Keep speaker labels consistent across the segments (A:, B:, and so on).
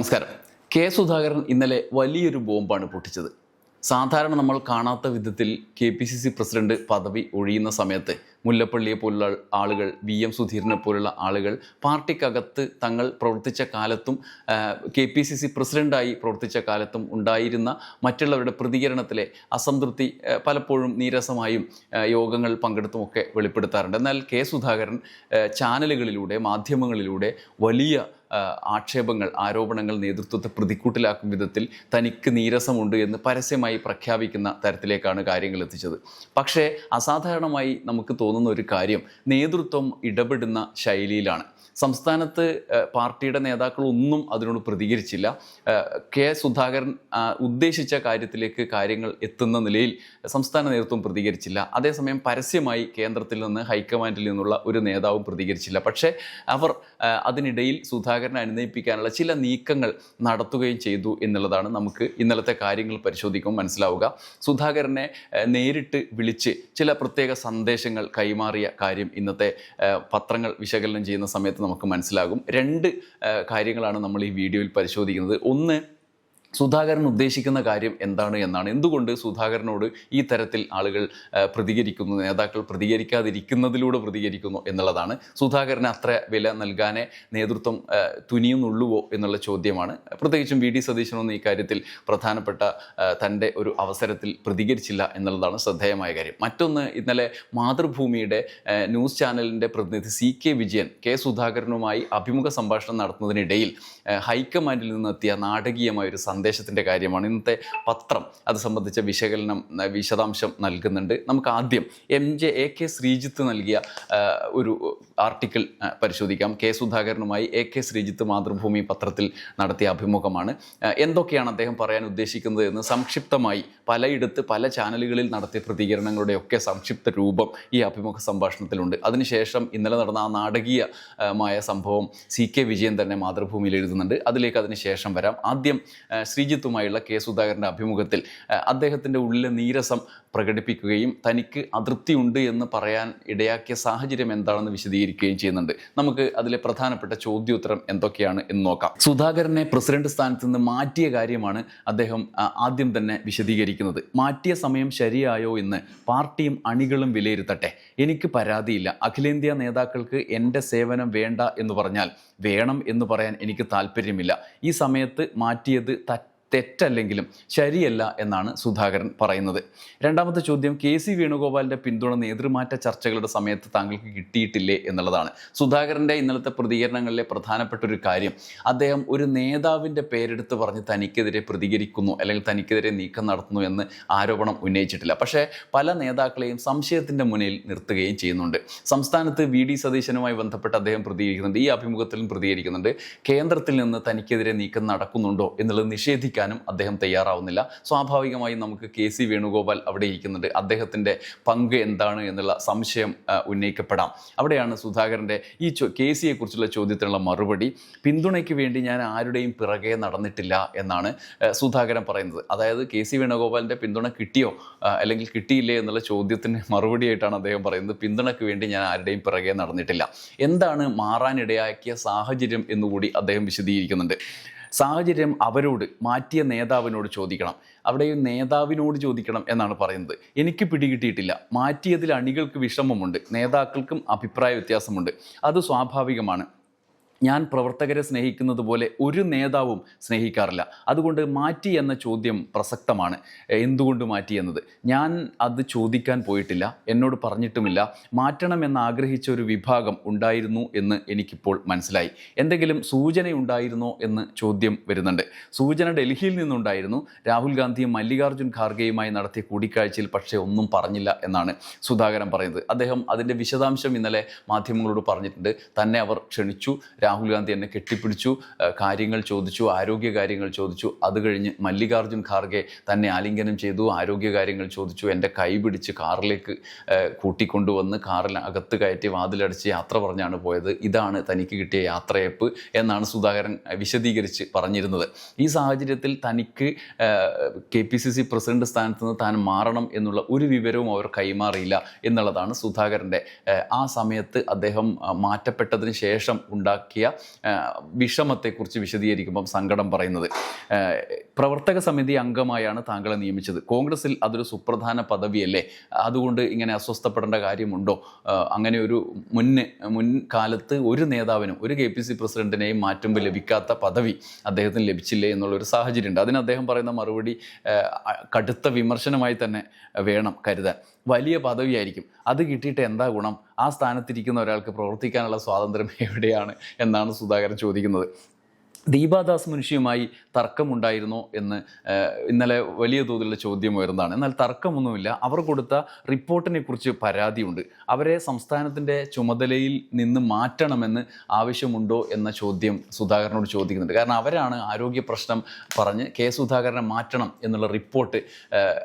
A: നമസ്കാരം. കെ സുധാകരൻ ഇന്നലെ വലിയൊരു ബോംബാണ് പൊട്ടിച്ചത്. സാധാരണ നമ്മൾ കാണാത്ത വിധത്തിൽ K P C C president പദവി ഒഴിയുന്ന സമയത്ത് മുല്ലപ്പള്ളിയെ പോലുള്ള ആളുകൾ വി എം സുധീരനെ പോലുള്ള ആളുകൾ പാർട്ടിക്കകത്ത് തങ്ങൾ പ്രവർത്തിച്ച കാലത്തും കെ പി സി സി പ്രസിഡന്റായി പ്രവർത്തിച്ച കാലത്തും ഉണ്ടായിരുന്ന മറ്റുള്ളവരുടെ പ്രതികരണത്തിലെ അസംതൃപ്തി പലപ്പോഴും നീരസമായും യോഗങ്ങൾ പങ്കെടുത്തുമൊക്കെ വെളിപ്പെടുത്താറുണ്ട്. എന്നാൽ കെ സുധാകരൻ ചാനലുകളിലൂടെ മാധ്യമങ്ങളിലൂടെ വലിയ ആക്ഷേപങ്ങൾ ആരോപണങ്ങൾ നേതൃത്വത്തെ പ്രതിക്കൂട്ടിലാക്കും വിധത്തിൽ തനിക്ക് നീരസമുണ്ട് എന്ന് പരസ്യമായി പ്രഖ്യാപിക്കുന്ന തരത്തിലേക്കാണ് കാര്യങ്ങൾ എത്തിച്ചത്. പക്ഷേ അസാധാരണമായി നമുക്ക് തോന്നുന്ന ഒരു കാര്യം നേതൃത്വം ഇടപെടുന്ന ശൈലിയിലാണ്. സംസ്ഥാനത്ത് പാർട്ടിയുടെ നേതാക്കൾ ഒന്നും അതിനോട് പ്രതികരിച്ചില്ല. കെ സുധാകരൻ ഉദ്ദേശിച്ച കാര്യത്തിലേക്ക് കാര്യങ്ങൾ എത്തുന്ന നിലയിൽ സംസ്ഥാന നേതൃത്വം പ്രതികരിച്ചില്ല. അതേസമയം പരസ്യമായി കേന്ദ്രത്തിൽ നിന്ന് ഹൈക്കമാൻഡിൽ നിന്നുള്ള ഒരു നേതാവും പ്രതികരിച്ചില്ല. പക്ഷേ അവർ അതിനിടയിൽ സുധാകരനെ അനുനയിപ്പിക്കാനുള്ള ചില നീക്കങ്ങൾ നടത്തുകയും ചെയ്തു എന്നുള്ളതാണ് നമുക്ക് ഇന്നലത്തെ കാര്യങ്ങൾ പരിശോധിക്കുമ്പോൾ മനസ്സിലാവുക. സുധാകരനെ നേരിട്ട് വിളിച്ച് ചില പ്രത്യേക സന്ദേശങ്ങൾ കൈമാറിയ കാര്യം ഇന്നത്തെ പത്രങ്ങൾ വിശകലനം ചെയ്യുന്ന സമയത്ത് നമുക്ക് മനസ്സിലാകും. രണ്ട് കാര്യങ്ങളാണ് നമ്മൾ ഈ വീഡിയോയിൽ പരിശോധിക്കുന്നത്. ഒന്ന് സുധാകരൻ ഉദ്ദേശിക്കുന്ന കാര്യം എന്താണ് എന്നാണ്. എന്തുകൊണ്ട് സുധാകരനോട് ഈ തരത്തിൽ ആളുകൾ പ്രതികരിക്കുന്നു നേതാക്കൾ പ്രതികരിക്കാതിരിക്കുന്നതിലൂടെ പ്രതികരിക്കുന്നു എന്നുള്ളതാണ്. സുധാകരന് അത്ര വില നൽകാനേ നേതൃത്വം തുനിയുന്നുള്ളുവോ എന്നുള്ള ചോദ്യമാണ്. പ്രത്യേകിച്ചും വി ഡി സതീശനൊന്നും ഈ കാര്യത്തിൽ പ്രധാനപ്പെട്ട തന്റെ ഒരു അവസരത്തിൽ പ്രതികരിച്ചില്ല എന്നുള്ളതാണ് ശ്രദ്ധേയമായ കാര്യം. മറ്റൊന്ന് ഇന്നലെ മാതൃഭൂമിയുടെ ന്യൂസ് ചാനലിന്റെ പ്രതിനിധി സി കെ വിജയൻ കെ സുധാകരനുമായി അഭിമുഖ സംഭാഷണം നടത്തുന്നതിനിടയിൽ ഹൈക്കമാൻഡിൽ നിന്നെത്തിയ നാടകീയമായ ഒരു സന്ദേശത്തിന്റെ കാര്യമാണ്. ഇന്നത്തെ പത്രം അത് സംബന്ധിച്ച വിശകലനം വിശദാംശം നൽകുന്നുണ്ട്. നമുക്ക് ആദ്യം M J A K Sreejith നൽകിയ ഒരു ആർട്ടിക്കിൾ പരിശോധിക്കാം. കെ സുധാകരനുമായി എ കെ ശ്രീജിത്ത് മാതൃഭൂമി പത്രത്തിൽ നടത്തിയ അഭിമുഖമാണ്. എന്തൊക്കെയാണ് അദ്ദേഹം പറയാൻ ഉദ്ദേശിക്കുന്നത് എന്ന് സംക്ഷിപ്തമായി പലയിടത്ത് പല ചാനലുകളിൽ നടത്തിയ പ്രതികരണങ്ങളുടെയൊക്കെ സംക്ഷിപ്ത രൂപം ഈ അഭിമുഖ സംഭാഷണത്തിലുണ്ട്. അതിനുശേഷം ഇന്നലെ നടന്ന ആ നാടകീയമായ സംഭവം സി കെ വിജയൻ തന്നെ മാതൃഭൂമിയിൽ എഴുതുന്നുണ്ട്. അതിലേക്ക് അതിനുശേഷം വരാം. ആദ്യം ശ്രീജിത്തുമായുള്ള കെ സുധാകരന്റെ അഭിമുഖത്തിൽ അദ്ദേഹത്തിന്റെ ഉള്ളിലെ നീരസം പ്രകടിപ്പിക്കുകയും തനിക്ക് അതൃപ്തിയുണ്ട് എന്ന് പറയാൻ ഇടയാക്കിയ സാഹചര്യം എന്താണെന്ന് വിശദീകരിക്കുകയും ചെയ്യുന്നുണ്ട്. നമുക്ക് അതിലെ പ്രധാനപ്പെട്ട ചോദ്യോത്തരം എന്തൊക്കെയാണ് എന്ന് നോക്കാം. സുധാകരനെ പ്രസിഡന്റ് സ്ഥാനത്ത് നിന്ന് മാറ്റിയ കാര്യമാണ് അദ്ദേഹം ആദ്യം തന്നെ വിശദീകരിക്കുന്നത്. മാറ്റിയ സമയം ശരിയായോ എന്ന് പാർട്ടിയും അണികളും വിലയിരുത്തട്ടെ. എനിക്ക് പരാതിയില്ല. അഖിലേന്ത്യാ നേതാക്കൾക്ക് എന്റെ സേവനം വേണ്ട എന്ന് പറഞ്ഞാൽ വേണം എന്ന് പറയാൻ എനിക്ക് താല്പര്യമില്ല. ഈ സമയത്ത് മാറ്റിയത് തെറ്റല്ലെങ്കിലും ശരിയല്ല എന്നാണ് സുധാകരൻ പറയുന്നത്. രണ്ടാമത്തെ ചോദ്യം കെ സി വേണുഗോപാലിന്റെ പിന്തുണ നേതൃമാറ്റ ചർച്ചകളുടെ സമയത്ത് താങ്കൾക്ക് കിട്ടിയിട്ടില്ലേ എന്നുള്ളതാണ്. സുധാകരന്റെ ഇന്നലത്തെ പ്രതികരണങ്ങളിലെ പ്രധാനപ്പെട്ട ഒരു കാര്യം അദ്ദേഹം ഒരു നേതാവിന്റെ പേരെടുത്ത് പറഞ്ഞ് തനിക്കെതിരെ പ്രതികരിക്കുന്നു അല്ലെങ്കിൽ തനിക്കെതിരെ നീക്കം നടത്തുന്നു എന്ന് ആരോപണം ഉന്നയിച്ചിട്ടില്ല. പക്ഷേ പല നേതാക്കളെയും സംശയത്തിന്റെ മുന്നിൽ നിർത്തുകയും ചെയ്യുന്നുണ്ട്. സംസ്ഥാനത്ത് വി ഡി സതീശനുമായി ബന്ധപ്പെട്ട് അദ്ദേഹം പ്രതികരിക്കുന്നുണ്ട് ഈ അഭിമുഖത്തിലും പ്രതികരിക്കുന്നുണ്ട്. കേന്ദ്രത്തിൽ നിന്ന് തനിക്കെതിരെ നീക്കം നടക്കുന്നുണ്ടോ എന്നുള്ളത് നിഷേധിക്കാനും അദ്ദേഹം തയ്യാറാവുന്നില്ല. സ്വാഭാവികമായും നമുക്ക് കെ സി വേണുഗോപാൽ അവിടെ ഇരിക്കുന്നുണ്ട്. അദ്ദേഹത്തിന്റെ പങ്ക് എന്താണ് എന്നുള്ള സംശയം ഉന്നയിക്കപ്പെടാം. അവിടെയാണ് സുധാകരന്റെ ഈ ചോ കെ സിയെ കുറിച്ചുള്ള ചോദ്യത്തിനുള്ള മറുപടി. പിന്തുണയ്ക്ക് വേണ്ടി ഞാൻ ആരുടെയും പിറകെ നടന്നിട്ടില്ല എന്നാണ് സുധാകരൻ പറയുന്നത്. അതായത് കെ സി വേണുഗോപാലിന്റെ പിന്തുണ കിട്ടിയോ അല്ലെങ്കിൽ കിട്ടിയില്ലേ എന്നുള്ള ചോദ്യത്തിന് മറുപടിയായിട്ടാണ് അദ്ദേഹം പറയുന്നത്. പിന്തുണയ്ക്ക് വേണ്ടി ഞാൻ ആരുടെയും പിറകെ നടന്നിട്ടില്ല. എന്താണ് മാറാനിടയാക്കിയ സാഹചര്യം എന്നുകൂടി അദ്ദേഹം വിശദീകരിക്കുന്നുണ്ട്. സാഹചര്യം അവരോട് മാറ്റിയ നേതാവിനോട് ചോദിക്കണം. അവിടെ നേതാവിനോട് ചോദിക്കണം എന്നാണ് പറയുന്നത്. എനിക്ക് പിടികിട്ടിയിട്ടില്ല. മാറ്റിയതിൽ അണികൾക്ക് വിഷമമുണ്ട്. നേതാക്കൾക്കും അഭിപ്രായ വ്യത്യാസമുണ്ട്. അത് സ്വാഭാവികമാണ്. ഞാൻ പ്രവർത്തകരെ സ്നേഹിക്കുന്നത് പോലെ ഒരു നേതാവും സ്നേഹിക്കാറില്ല. അതുകൊണ്ട് മാറ്റി എന്ന ചോദ്യം പ്രസക്തമാണ്. എന്തുകൊണ്ട് മാറ്റി എന്നത്? ഞാൻ അത് ചോദിക്കാൻ പോയിട്ടില്ല എന്നോട് പറഞ്ഞിട്ടുമില്ല. മാറ്റണമെന്ന് ആഗ്രഹിച്ച ഒരു വിഭാഗം ഉണ്ടായിരുന്നു എന്ന് എനിക്കിപ്പോൾ മനസ്സിലായി. എന്തെങ്കിലും സൂചനയുണ്ടായിരുന്നോ എന്ന് ചോദ്യം വരുന്നുണ്ട്. സൂചന ഡൽഹിയിൽ നിന്നുണ്ടായിരുന്നു. രാഹുൽ ഗാന്ധിയും മല്ലികാർജുൻ ഖാർഗെയുമായി നടത്തിയ കൂടിക്കാഴ്ചയിൽ പക്ഷേ ഒന്നും പറഞ്ഞില്ല എന്നാണ് സുധാകരൻ പറയുന്നത്. അദ്ദേഹം അതിന്റെ വിശദാംശം ഇന്നലെ മാധ്യമങ്ങളോട് പറഞ്ഞിട്ടുണ്ട്. തന്നെ അവർ ക്ഷണിച്ചു. രാഹുൽ ഗാന്ധി എന്നെ കെട്ടിപ്പിടിച്ചു കാര്യങ്ങൾ ചോദിച്ചു ആരോഗ്യ കാര്യങ്ങൾ ചോദിച്ചു. അത് കഴിഞ്ഞ് മല്ലികാർജുൻ ഖാർഗെ തന്നെ ആലിംഗനം ചെയ്തു ആരോഗ്യ കാര്യങ്ങൾ ചോദിച്ചു. എന്റെ കൈ പിടിച്ച് കാറിലേക്ക് കൂട്ടിക്കൊണ്ടുവന്ന് കാറിൽ അകത്ത് കയറ്റി വാതിലടച്ച് യാത്ര പറഞ്ഞാണ് പോയത്. ഇതാണ് തനിക്ക് കിട്ടിയ യാത്രയപ്പ് എന്നാണ് സുധാകരൻ വിശദീകരിച്ച് പറഞ്ഞിരുന്നത്. ഈ സാഹചര്യത്തിൽ തനിക്ക് K P C C president സ്ഥാനത്ത് നിന്ന് താൻ മാറണം എന്നുള്ള ഒരു വിവരവും അവർ കൈമാറിയില്ല എന്നുള്ളതാണ് സുധാകരന്റെ ആ, സമയത്ത് അദ്ദേഹം മാറ്റപ്പെട്ടതിന് ശേഷം ഉണ്ടാക്കിയ ഉണ്ടാക്കിയ വിഷമത്തെക്കുറിച്ച് വിശദീകരിക്കുമ്പം സങ്കടം പറയുന്നത്. പ്രവർത്തക സമിതി അംഗമായാണ് താങ്കളെ നിയമിച്ചത്. കോൺഗ്രസിൽ അതൊരു സുപ്രധാന പദവിയല്ലേ? അതുകൊണ്ട് ഇങ്ങനെ അസ്വസ്ഥപ്പെടേണ്ട കാര്യമുണ്ടോ? അങ്ങനെ ഒരു മുന്നേ മുൻകാലത്ത് ഒരു നേതാവിനും ഒരു കെ പി സി പ്രസിഡന്റിനെയും മാറ്റുമ്പോൾ ലഭിക്കാത്ത പദവി അദ്ദേഹത്തിന് ലഭിച്ചില്ലേ എന്നുള്ളൊരു സാഹചര്യമുണ്ട്. അതിന് അദ്ദേഹം പറയുന്ന മറുപടി കടുത്ത വിമർശനമായി തന്നെ വേണം കരുതാൻ. വലിയ പദവിയായിരിക്കും. അത് കിട്ടിയിട്ട് എന്താ ഗുണം? ആ സ്ഥാനത്തിരിക്കുന്ന ഒരാൾക്ക് പ്രവർത്തിക്കാനുള്ള സ്വാതന്ത്ര്യം എവിടെയാണ്? എന്നാണ് സുധാകരൻ ചോദിക്കുന്നത്. ദീപാദാസ് മുൻഷിയുമായി തർക്കമുണ്ടായിരുന്നോ എന്ന് ഇന്നലെ വലിയ തോതിലുള്ള ചോദ്യം ഉയർന്നതാണ്. എന്നാൽ തർക്കമൊന്നുമില്ല. അവർ കൊടുത്ത റിപ്പോർട്ടിനെ കുറിച്ച് പരാതിയുണ്ട്. അവരെ സംസ്ഥാനത്തിന്റെ ചുമതലയിൽ നിന്ന് മാറ്റണമെന്ന് ആവശ്യമുണ്ടോ എന്ന ചോദ്യം സുധാകരനോട് ചോദിക്കുന്നുണ്ട്. കാരണം അവരാണ് ആരോഗ്യ പ്രശ്നം പറഞ്ഞ് കെ സുധാകരനെ മാറ്റണം എന്നുള്ള റിപ്പോർട്ട്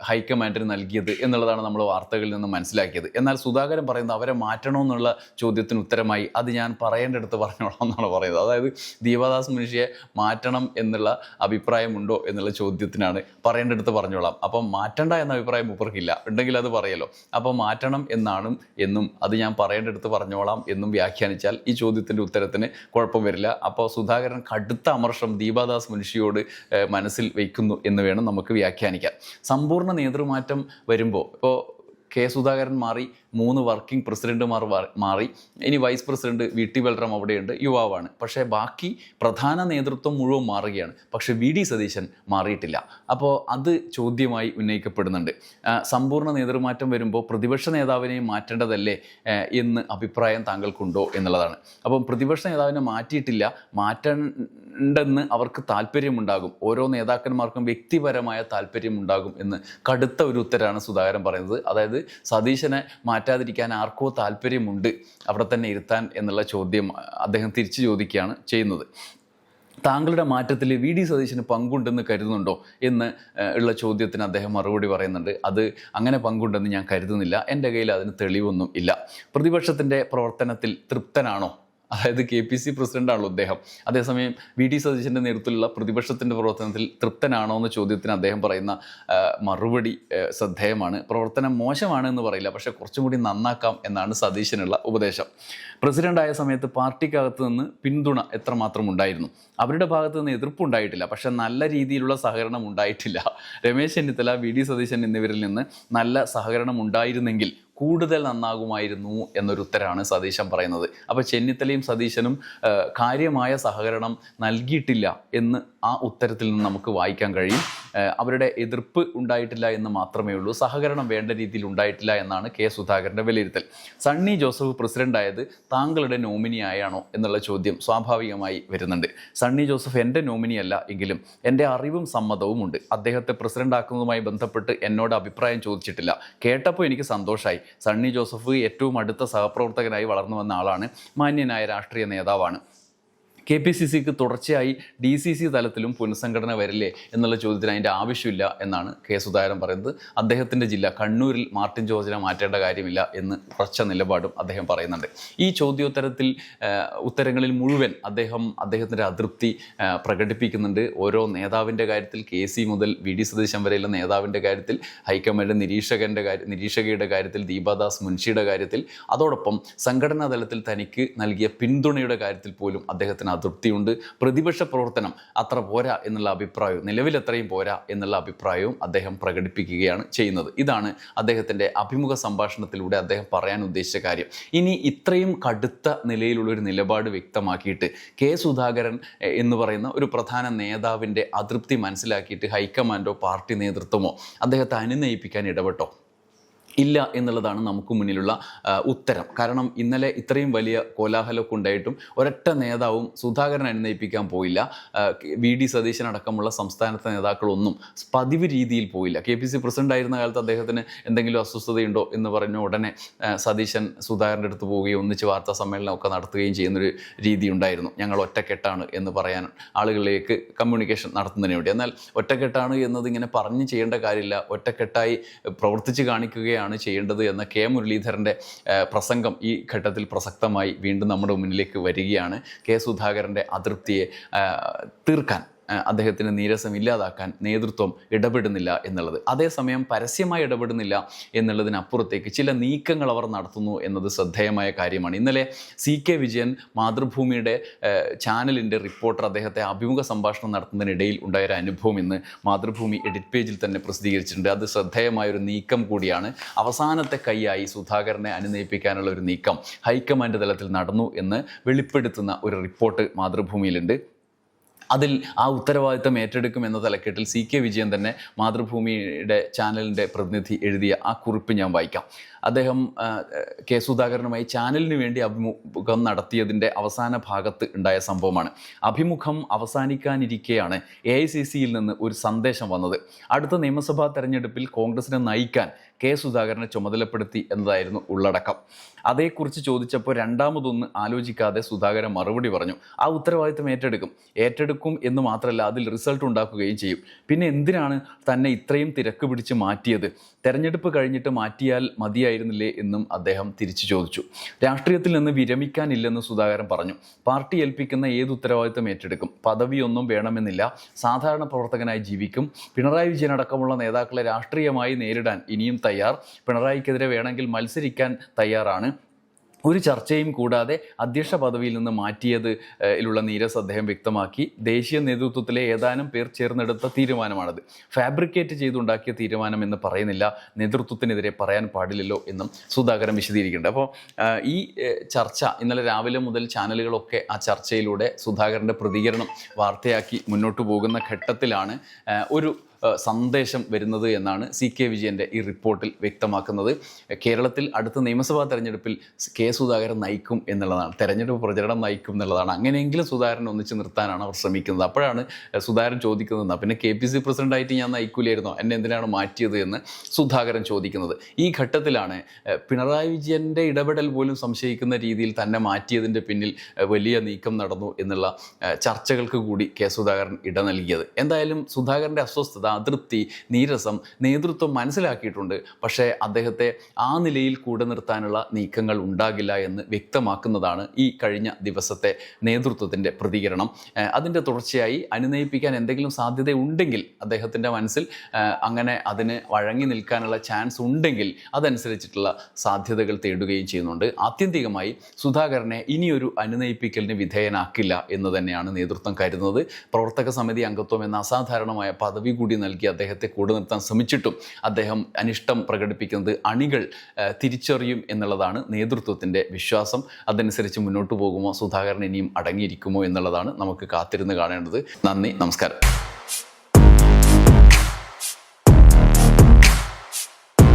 A: ഹൈക്കമാൻഡിന് നൽകിയത് എന്നുള്ളതാണ് നമ്മൾ വാർത്തകളിൽ നിന്ന് മനസ്സിലാക്കിയത്. എന്നാൽ സുധാകരൻ പറയുന്നത് അവരെ മാറ്റണമെന്നുള്ള ചോദ്യത്തിന് ഉത്തരമായി. അത് ഞാൻ പറയേണ്ടടുത്ത് പറഞ്ഞോളാം എന്നാണ് പറയുന്നത്. അതായത് ദീപദാസ് മുൻഷിയെ മാറ്റണം എന്നുള്ള അഭിപ്രായമുണ്ടോ എന്നുള്ള ചോദ്യത്തിനാണ് പറയേണ്ടടുത്ത് പറഞ്ഞോളാം. അപ്പം മാറ്റണ്ട എന്ന അഭിപ്രായം മൂപ്പർക്കില്ല ഉണ്ടെങ്കിൽ അത് പറയല്ലോ അപ്പം മാറ്റണം എന്നാണ് എന്നും അത് ഞാൻ പറയേണ്ടടുത്ത് പറഞ്ഞോളാം എന്നും വ്യാഖ്യാനിച്ചാൽ ഈ ചോദ്യത്തിന്റെ ഉത്തരത്തിന് കുഴപ്പം വരില്ല. അപ്പോൾ സുധാകരൻ കടുത്ത അമർഷം ദീപാദാസ് മുൻഷിയോട് മനസ്സിൽ വയ്ക്കുന്നു എന്ന് വേണം നമുക്ക് വ്യാഖ്യാനിക്കാൻ. സമ്പൂർണ നേതൃമാറ്റം വരുമ്പോൾ ഇപ്പോൾ കെ സുധാകരൻ മാറി മൂന്ന് വർക്കിംഗ് പ്രസിഡന്റുമാർ മാറി. ഇനി vice president V T Balram അവിടെയുണ്ട് യുവാവാണ്. പക്ഷേ ബാക്കി പ്രധാന നേതൃത്വം മുഴുവൻ മാറുകയാണ്. പക്ഷേ വി ഡി സതീശൻ മാറിയിട്ടില്ല. അപ്പോൾ അത് ചോദ്യമായി ഉന്നയിക്കപ്പെടുന്നുണ്ട്. സമ്പൂർണ നേതൃമാറ്റം വരുമ്പോൾ പ്രതിപക്ഷ നേതാവിനെ മാറ്റേണ്ടതല്ലേ എന്ന് അഭിപ്രായം താങ്കൾക്കുണ്ടോ എന്നുള്ളതാണ്. അപ്പം പ്രതിപക്ഷ നേതാവിനെ മാറ്റിയിട്ടില്ല. മാറ്റേണ്ടെന്ന് അവർക്ക് താല്പര്യമുണ്ടാകും. ഓരോ നേതാക്കന്മാർക്കും വ്യക്തിപരമായ താല്പര്യമുണ്ടാകും എന്ന് കടുത്ത ഒരു ഉത്തരാണ് സുധാകരൻ പറയുന്നത്. അതായത് സതീശനെ മാറ്റാതിരിക്കാൻ ആർക്കോ താല്പര്യമുണ്ട്. അവിടെ തന്നെ ഇരുത്താൻ എന്നുള്ള ചോദ്യം അദ്ദേഹം തിരിച്ചു ചോദിക്കുകയാണ് ചെയ്യുന്നത്. താങ്കളുടെ മാറ്റത്തിൽ വി ഡി സതീശന് പങ്കുണ്ടെന്ന് കരുതുന്നുണ്ടോ എന്ന് ഉള്ള ചോദ്യത്തിന് അദ്ദേഹം മറുപടി പറയുന്നുണ്ട്. അത് അങ്ങനെ പങ്കുണ്ടെന്ന് ഞാൻ കരുതുന്നില്ല. എന്റെ കയ്യിൽ അതിന് തെളിവൊന്നും ഇല്ല. പ്രതിപക്ഷത്തിന്റെ പ്രവർത്തനത്തിൽ തൃപ്തനാണോ? അതായത് കെ പി സി പ്രസിഡന്റാണല്ലോ അദ്ദേഹം. അതേസമയം വി ഡി സതീശന്റെ നേതൃത്വത്തിലുള്ള പ്രതിപക്ഷത്തിന്റെ പ്രവർത്തനത്തിൽ തൃപ്തനാണോ എന്ന ചോദ്യത്തിന് അദ്ദേഹം പറയുന്ന മറുപടി ശ്രദ്ധേയമാണ്. പ്രവർത്തനം മോശമാണ് എന്ന് പറയില്ല പക്ഷേ കുറച്ചും കൂടി നന്നാക്കാം എന്നാണ് സതീശനുള്ള ഉപദേശം. പ്രസിഡന്റായ സമയത്ത് പാർട്ടിക്കകത്ത് നിന്ന് പിന്തുണ എത്രമാത്രം ഉണ്ടായിരുന്നു അവരുടെ ഭാഗത്ത് നിന്ന് എതിർപ്പുണ്ടായിട്ടില്ല പക്ഷേ നല്ല രീതിയിലുള്ള സഹകരണം ഉണ്ടായിട്ടില്ല. രമേശ് ചെന്നിത്തല വി ഡി സതീശൻ എന്നിവരിൽ നിന്ന് നല്ല സഹകരണം ഉണ്ടായിരുന്നെങ്കിൽ കൂടുതൽ നന്നാകുമായിരുന്നു എന്നൊരു ഉത്തരമാണ് സതീശൻ പറയുന്നത്. അപ്പോൾ ചെന്നിത്തലയും സതീശനും കാര്യമായ സഹകരണം നൽകിയിട്ടില്ല എന്ന് ആ ഉത്തരത്തിൽ നിന്ന് നമുക്ക് വായിക്കാൻ കഴിയും. അവരുടെ എതിർപ്പ് ഉണ്ടായിട്ടില്ല എന്ന് മാത്രമേ ഉള്ളൂ. സഹകരണം വേണ്ട രീതിയിൽ ഉണ്ടായിട്ടില്ല എന്നാണ് കെ സുധാകരന്റെ വിലയിരുത്തൽ. സണ്ണി ജോസഫ് പ്രസിഡന്റായത് താങ്കളുടെ നോമിനി ആയാണോ എന്നുള്ള ചോദ്യം സ്വാഭാവികമായി വരുന്നുണ്ട്. സണ്ണി ജോസഫ് എന്റെ നോമിനി അല്ല എങ്കിലും എന്റെ അറിവും സമ്മതവും ഉണ്ട് അദ്ദേഹത്തെ പ്രസിഡന്റ് ആക്കുന്നതുമായി ബന്ധപ്പെട്ട് എന്നോട് അഭിപ്രായം ചോദിച്ചിട്ടില്ല. കേട്ടപ്പോൾ എനിക്ക് സന്തോഷമായി സണ്ണി ജോസഫ് ഏറ്റവും അടുത്ത സഹപ്രവർത്തകനായി വളർന്നു വന്ന ആളാണ് മാന്യനായ രാഷ്ട്രീയ നേതാവാണ്. കെ പി സി സിക്ക് തുടർച്ചയായി ഡി സി സി തലത്തിലും പുനഃസംഘടന വരില്ലേ എന്നുള്ള ചോദ്യത്തിന് അതിന്റെ ആവശ്യമില്ല എന്നാണ് കെ സുധാകരൻ പറയുന്നത്. അദ്ദേഹത്തിന്റെ ജില്ല കണ്ണൂരിൽ മാർട്ടിൻ ജോർജിനെ മാറ്റേണ്ട കാര്യമില്ല എന്ന് ഉറച്ച നിലപാടും അദ്ദേഹം പറയുന്നുണ്ട്. ഈ ചോദ്യോത്തരത്തിൽ ഉത്തരങ്ങളിൽ മുഴുവൻ അദ്ദേഹം അദ്ദേഹത്തിന്റെ അതൃപ്തി പ്രകടിപ്പിക്കുന്നുണ്ട്. ഓരോ നേതാവിന്റെ കാര്യത്തിൽ കെ സി മുതൽ വി ഡി സതീശൻ വരെയുള്ള നേതാവിന്റെ കാര്യത്തിൽ ഹൈക്കമാൻഡ് നിരീക്ഷകന്റെ കാര്യം നിരീക്ഷകയുടെ കാര്യത്തിൽ ദീപാദാസ് മുൻഷിയുടെ കാര്യത്തിൽ അതോടൊപ്പം സംഘടനാ തലത്തിൽ തനിക്ക് നൽകിയ പിന്തുണയുടെ കാര്യത്തിൽ പോലും അദ്ദേഹത്തിന് അതൃപ്തിയുണ്ട്. പ്രതിപക്ഷ പ്രവർത്തനം അത്ര പോരാ എന്നുള്ള അഭിപ്രായവും നിലവിലത്രയും പോരാ എന്നുള്ള അഭിപ്രായവും അദ്ദേഹം പ്രകടിപ്പിക്കുകയാണ് ചെയ്യുന്നത്. ഇതാണ് അദ്ദേഹത്തിന്റെ അഭിമുഖ സംഭാഷണത്തിലൂടെ അദ്ദേഹം പറയാൻ ഉദ്ദേശിച്ച കാര്യം. ഇനി ഇത്രയും കടുത്ത നിലയിലുള്ളൊരു നിലപാട് വ്യക്തമാക്കിയിട്ട് കെ സുധാകരൻ എന്ന് പറയുന്ന ഒരു പ്രധാന നേതാവിന്റെ അതൃപ്തി മനസ്സിലാക്കിയിട്ട് ഹൈക്കമാൻഡോ പാർട്ടി നേതൃത്വമോ അദ്ദേഹത്തെ അനുനയിപ്പിക്കാൻ ഇടപെട്ടോ? ഇല്ല എന്നുള്ളതാണ് നമുക്ക് മുന്നിലുള്ള ഉത്തരം. കാരണം ഇന്നലെ ഇത്രയും വലിയ കോലാഹലമൊക്കെ ഉണ്ടായിട്ടും ഒരൊറ്റ നേതാവും സുധാകരൻ അനുനയിപ്പിക്കാൻ പോയില്ല. വി ഡി സതീശൻ അടക്കമുള്ള സംസ്ഥാനത്തെ നേതാക്കളൊന്നും പതിവ് രീതിയിൽ പോയില്ല. കെ പി സി പ്രസിഡന്റ് ആയിരുന്ന കാലത്ത് അദ്ദേഹത്തിന് എന്തെങ്കിലും അസ്വസ്ഥതയുണ്ടോ എന്ന് പറഞ്ഞ ഉടനെ സതീശൻ സുധാകരന്റെ അടുത്ത് പോവുകയും ഒന്നിച്ച് വാർത്താ സമ്മേളനമൊക്കെ നടത്തുകയും ചെയ്യുന്നൊരു രീതി ഉണ്ടായിരുന്നു ഞങ്ങൾ ഒറ്റക്കെട്ടാണ് എന്ന് പറയാൻ ആളുകളിലേക്ക് കമ്മ്യൂണിക്കേഷൻ നടത്തുന്നതിന് വേണ്ടി. എന്നാൽ ഒറ്റക്കെട്ടാണ് എന്നത് ഇങ്ങനെ പറഞ്ഞ് ചെയ്യേണ്ട കാര്യമില്ല. ഒറ്റക്കെട്ടായി പ്രവർത്തിച്ച് കാണിക്കുകയാണ് ചെയ്യേണ്ടത് എന്ന കെ മുരളീധരന്റെ പ്രസംഗം ഈ ഘട്ടത്തിൽ പ്രസക്തമായി വീണ്ടും നമ്മുടെ മുന്നിലേക്ക് വരികയാണ്. കെ സുധാകരന്റെ അതൃപ്തിയെ തീർക്കാൻ അദ്ദേഹത്തിന് നീരസം ഇല്ലാതാക്കാൻ നേതൃത്വം ഇടപെടുന്നില്ല എന്നുള്ളത്. അതേസമയം പരസ്യമായി ഇടപെടുന്നില്ല എന്നുള്ളതിനപ്പുറത്തേക്ക് ചില നീക്കങ്ങൾ അവർ നടത്തുന്നു എന്നത് ശ്രദ്ധേയമായ കാര്യമാണ്. ഇന്നലെ സി കെ വിജയൻ മാതൃഭൂമിയുടെ ചാനലിന്റെ റിപ്പോർട്ടർ അദ്ദേഹത്തെ അഭിമുഖ സംഭാഷണം നടത്തുന്നതിനിടയിൽ ഉണ്ടായ ഒരു അനുഭവം ഇന്ന് മാതൃഭൂമി എഡിറ്റ് പേജിൽ തന്നെ പ്രസിദ്ധീകരിച്ചിട്ടുണ്ട്. അത് ശ്രദ്ധേയമായ ഒരു നീക്കം കൂടിയാണ്. അവസാനത്തെ കൈയായി സുധാകരനെ അനുനയിപ്പിക്കാനുള്ള ഒരു നീക്കം ഹൈക്കമാൻഡ് തലത്തിൽ നടന്നു എന്ന് വെളിപ്പെടുത്തുന്ന ഒരു റിപ്പോർട്ട് മാതൃഭൂമിയിലുണ്ട്. അതിൽ ആ ഉത്തരവാദിത്തം ഏറ്റെടുക്കും എന്ന തലക്കെട്ടിൽ സി കെ വിജയൻ തന്നെ മാതൃഭൂമിയുടെ ചാനലിന്റെ പ്രതിനിധി എഴുതിയ ആ കുറിപ്പ് ഞാൻ വായിക്കാം. അദ്ദേഹം കെ സുധാകരനുമായി ചാനലിന് വേണ്ടി അഭിമുഖം നടത്തിയതിന്റെ അവസാന ഭാഗത്ത് ഉണ്ടായ സംഭവമാണ്. അഭിമുഖം അവസാനിക്കാനിരിക്കെയാണ് എ ഐ സി സിയിൽ നിന്ന് ഒരു സന്ദേശം വന്നത്. അടുത്ത നിയമസഭാ തെരഞ്ഞെടുപ്പിൽ കോൺഗ്രസിനെ നയിക്കാൻ കെ സുധാകരനെ ചുമതലപ്പെടുത്തി എന്നതായിരുന്നു ഉള്ളടക്കം. അതേക്കുറിച്ച് ചോദിച്ചപ്പോൾ രണ്ടാമതൊന്ന് ആലോചിക്കാതെ സുധാകരൻ മറുപടി പറഞ്ഞു. ആ ഉത്തരവാദിത്തം ഏറ്റെടുക്കും. ഏറ്റെടുക്കും എന്ന് മാത്രമല്ല അതിൽ റിസൾട്ട് ഉണ്ടാക്കുകയും ചെയ്യും. പിന്നെ എന്തിനാണ് തന്നെ ഇത്രയും തിരക്ക് പിടിച്ച് മാറ്റിയത്? തെരഞ്ഞെടുപ്പ് കഴിഞ്ഞിട്ട് മാറ്റിയാൽ മതിയായിരുന്നില്ലേ എന്നും അദ്ദേഹം തിരിച്ചു ചോദിച്ചു. രാഷ്ട്രീയത്തിൽ നിന്ന് വിരമിക്കാനില്ലെന്ന് സുധാകരൻ പറഞ്ഞു. പാർട്ടി ഏൽപ്പിക്കുന്ന ഏത് ഉത്തരവാദിത്തം ഏറ്റെടുക്കും? പദവിയൊന്നും വേണമെന്നില്ല. സാധാരണ പ്രവർത്തകനായി ജീവിക്കും. പിണറായി വിജയൻ അടക്കമുള്ള നേതാക്കളെ രാഷ്ട്രീയമായി നേരിടാൻ ഇനിയും തയ്യാർ. പിണറായിക്കെതിരെ വേണമെങ്കിൽ മത്സരിക്കാൻ തയ്യാറാണ്. ഒരു ചർച്ചയും കൂടാതെ അധ്യക്ഷ പദവിയിൽ നിന്ന് മാറ്റിയത് ഏഹ്, നീരസ് അദ്ദേഹം വ്യക്തമാക്കി. ദേശീയ നേതൃത്വത്തിലെ ഏതാനും പേർ ചേർന്നെടുത്ത തീരുമാനമാണത്. ഫാബ്രിക്കേറ്റ് ചെയ്തുണ്ടാക്കിയ തീരുമാനം എന്ന് പറയുന്നില്ല. നേതൃത്വത്തിനെതിരെ പറയാൻ പാടില്ലല്ലോ എന്നും സുധാകരൻ വിശദീകരിക്കുന്നുണ്ട്. അപ്പോൾ ഈ ചർച്ച ഇന്നലെ രാവിലെ മുതൽ ചാനലുകളൊക്കെ ആ ചർച്ചയിലൂടെ സുധാകരന്റെ പ്രതികരണം വാർത്തയാക്കി മുന്നോട്ട് പോകുന്ന ഘട്ടത്തിലാണ് ഒരു സന്ദേശം വരുന്നത് എന്നാണ് സി കെ വിജയന്റെ ഈ റിപ്പോർട്ടിൽ വ്യക്തമാക്കുന്നത്. കേരളത്തിൽ അടുത്ത നിയമസഭാ തെരഞ്ഞെടുപ്പിൽ കെ സുധാകരൻ നയിക്കും എന്നുള്ളതാണ്. തെരഞ്ഞെടുപ്പ് പ്രചരണം നയിക്കും എന്നുള്ളതാണ്. അങ്ങനെയെങ്കിലും സുധാകരൻ ഒന്നിച്ച് നിർത്താനാണ് അവർ ശ്രമിക്കുന്നത്. അപ്പോഴാണ് സുധാകരൻ ചോദിക്കുന്നത് പിന്നെ കെ പി സി പ്രസിഡന്റായിട്ട് ഞാൻ നയിക്കൂലായിരുന്നോ? എന്നെ എന്തിനാണ് മാറ്റിയത്? എന്ന് സുധാകരൻ ചോദിക്കുന്നത്. ഈ ഘട്ടത്തിലാണ് പിണറായി വിജയന്റെ ഇടപെടൽ പോലും സംശയിക്കുന്ന രീതിയിൽ തന്നെ മാറ്റിയതിന്റെ പിന്നിൽ വലിയ നീക്കം നടന്നു എന്നുള്ള ചർച്ചകൾക്ക് കൂടി കെ സുധാകരൻ ഇട നൽകിയത്. എന്തായാലും സുധാകരന്റെ അസ്വസ്ഥത അതൃപ്തി നീരസം നേതൃത്വം മനസ്സിലാക്കിയിട്ടുണ്ട്. പക്ഷേ അദ്ദേഹത്തെ ആ നിലയിൽ കൂടെ നിർത്താനുള്ള നീക്കങ്ങൾ ഉണ്ടാകില്ല എന്ന് വ്യക്തമാക്കുന്നതാണ് ഈ കഴിഞ്ഞ ദിവസത്തെ നേതൃത്വത്തിന്റെ പ്രതികരണം. അതിന്റെ തുടർച്ചയായി അനുനയിപ്പിക്കാൻ എന്തെങ്കിലും സാധ്യത ഉണ്ടെങ്കിൽ അദ്ദേഹത്തിന്റെ മനസ്സിൽ അങ്ങനെ അതിന് വഴങ്ങി നിൽക്കാനുള്ള ചാൻസ് ഉണ്ടെങ്കിൽ അതനുസരിച്ചിട്ടുള്ള സാധ്യതകൾ തേടുകയും ചെയ്യുന്നുണ്ട്. ആത്യന്തികമായി സുധാകരനെ ഇനിയൊരു അനുനയിപ്പിക്കലിന് വിധേയനാക്കില്ല എന്ന് തന്നെയാണ് നേതൃത്വം കരുതുന്നത്. പ്രവർത്തക സമിതി അംഗത്വം എന്ന അസാധാരണമായ പദവി കൂടി നൽകി അദ്ദേഹത്തെ കൂടെ നിർത്താൻ ശ്രമിച്ചിട്ടും അദ്ദേഹം അനിഷ്ടം പ്രകടിപ്പിക്കുന്നത് അണികൾ തിരിച്ചറിയും എന്നുള്ളതാണ് നേതൃത്വത്തിന്റെ വിശ്വാസം. അതനുസരിച്ച് മുന്നോട്ട് പോകുമോ? സുധാകരൻ ഇനിയും അടങ്ങിയിരിക്കുമോ എന്നുള്ളതാണ് നമുക്ക് കാത്തിരുന്ന് കാണേണ്ടത്. നന്ദി നമസ്കാരം.